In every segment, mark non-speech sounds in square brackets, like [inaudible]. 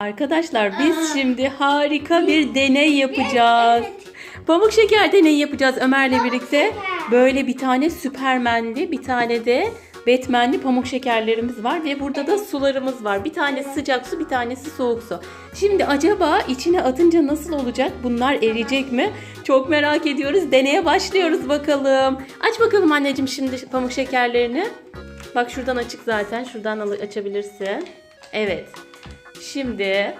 Arkadaşlar biz şimdi harika bir deney yapacağız. Pamuk şeker deneyi yapacağız Ömer'le birlikte. Böyle bir tane süpermenli, bir tane de Batman'li pamuk şekerlerimiz var ve burada da sularımız var. Bir tanesi sıcak su, bir tanesi soğuk su. Şimdi acaba içine atınca nasıl olacak? Bunlar eriyecek mi? Çok merak ediyoruz. Deneye başlıyoruz bakalım. Aç bakalım anneciğim şimdi pamuk şekerlerini. Bak şuradan açık zaten. Şuradan açabilirsin. Evet. Şimdi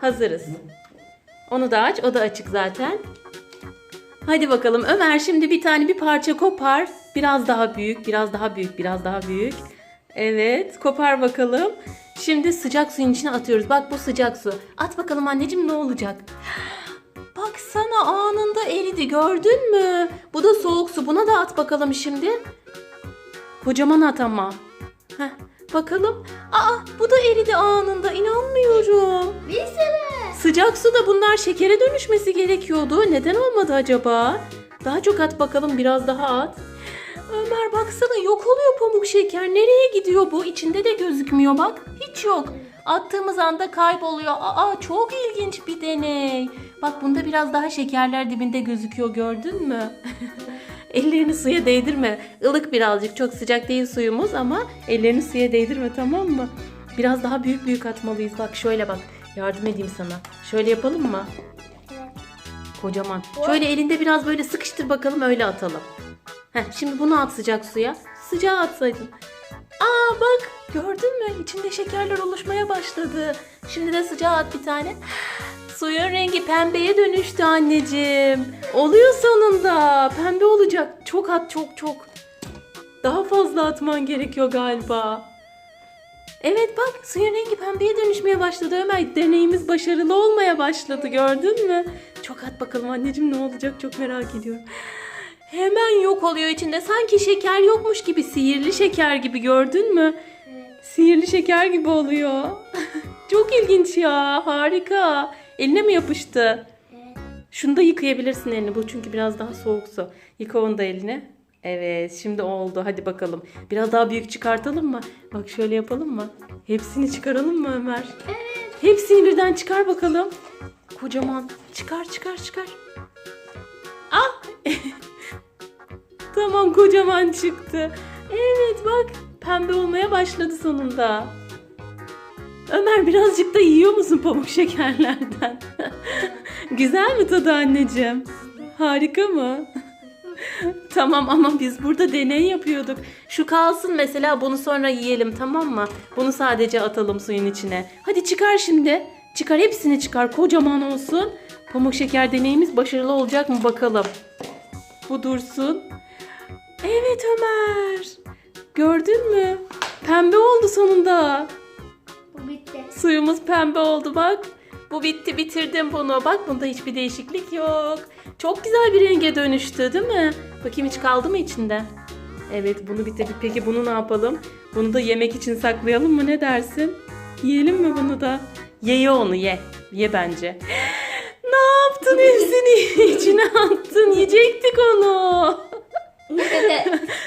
hazırız. Onu da aç. O da açık zaten. Hadi bakalım Ömer şimdi bir tane bir parça kopar. Biraz daha büyük, biraz daha büyük, biraz daha büyük. Evet, kopar bakalım. Şimdi sıcak suyun içine atıyoruz. Bak bu sıcak su. At bakalım anneciğim ne olacak? Baksana anında eridi gördün mü? Bu da soğuk su. Buna da at bakalım şimdi. Kocaman at ama. Heh, bakalım. Aa bu da eridi anında. İnanmıyorum. Bir sürü. Sıcak suda bunlar şekere dönüşmesi gerekiyordu. Neden olmadı acaba? Daha çok at bakalım biraz daha at. Ömer baksana yok oluyor pamuk şeker. Nereye gidiyor bu? İçinde de gözükmüyor bak. Hiç yok. Attığımız anda kayboluyor. Aa çok ilginç bir deney. Bak bunda biraz daha şekerler dibinde gözüküyor gördün mü? [laughs] ellerini suya değdirme. Ilık birazcık çok sıcak değil suyumuz ama ellerini suya değdirme tamam mı? Biraz daha büyük büyük atmalıyız. Bak şöyle bak. Yardım edeyim sana. Şöyle yapalım mı? Kocaman. Şöyle elinde biraz böyle sıkıştır bakalım öyle atalım. Heh, şimdi bunu at sıcak suya. Sıcağa atsaydın. Aa bak gördün mü? İçinde şekerler oluşmaya başladı. Şimdi de sıcağa at bir tane. Suyun rengi pembeye dönüştü anneciğim. Oluyor sonunda. Pembe olacak. Çok at çok çok. Daha fazla atman gerekiyor galiba. Evet bak suyun rengi pembeye dönüşmeye başladı Ömer. Deneyimiz başarılı olmaya başladı gördün mü? Çok at bakalım anneciğim ne olacak çok merak ediyorum. Hemen yok oluyor içinde. Sanki şeker yokmuş gibi sihirli şeker gibi gördün mü? Sihirli şeker gibi oluyor. [laughs] çok ilginç ya harika. Eline mi yapıştı? Şunu da yıkayabilirsin elini. Bu çünkü biraz daha soğuk su. Yıka onu da eline. Evet şimdi oldu. Hadi bakalım. Biraz daha büyük çıkartalım mı? Bak şöyle yapalım mı? Hepsini çıkaralım mı Ömer? Evet. Hepsini birden çıkar bakalım. Kocaman. Çıkar çıkar çıkar. Ah! [laughs] tamam kocaman çıktı. Evet bak pembe olmaya başladı sonunda. Ömer birazcık da yiyor musun pamuk şekerlerden? [laughs] Güzel mi tadı anneciğim? Harika mı? [laughs] tamam ama biz burada deney yapıyorduk. Şu kalsın mesela bunu sonra yiyelim tamam mı? Bunu sadece atalım suyun içine. Hadi çıkar şimdi. Çıkar hepsini çıkar kocaman olsun. Pamuk şeker deneyimiz başarılı olacak mı bakalım. Bu dursun. Evet Ömer. Gördün mü? Pembe oldu sonunda. Bu bitti. Suyumuz pembe oldu bak. Bu bitti bitirdim bunu. Bak bunda hiçbir değişiklik yok. Çok güzel bir renge dönüştü değil mi? Bakayım hiç kaldı mı içinde? Evet bunu bitirdik. Peki bunu ne yapalım? Bunu da yemek için saklayalım mı ne dersin? Yiyelim mi bunu da? Ye ye onu ye. Ye bence. [gasps] ne yaptın hepsini [laughs] içine attın. Yiyecektik onu. [laughs]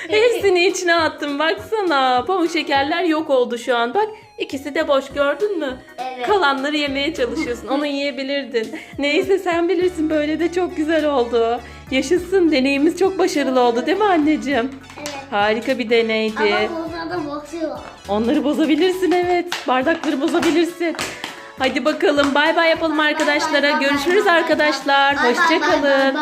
Hepsini içine attım baksana. Pamuk şekerler yok oldu şu an. Bak ikisi de boş gördün mü? Evet. Kalanları yemeye çalışıyorsun. Onu yiyebilirdin. Neyse sen bilirsin böyle de çok güzel oldu. Yaşasın deneyimiz çok başarılı oldu değil mi anneciğim? Evet. Harika bir deneydi. Ama bunlarda bozuyor. Onları bozabilirsin evet. Bardakları bozabilirsin. Hadi bakalım bay bay yapalım arkadaşlara. Görüşürüz arkadaşlar. Hoşçakalın.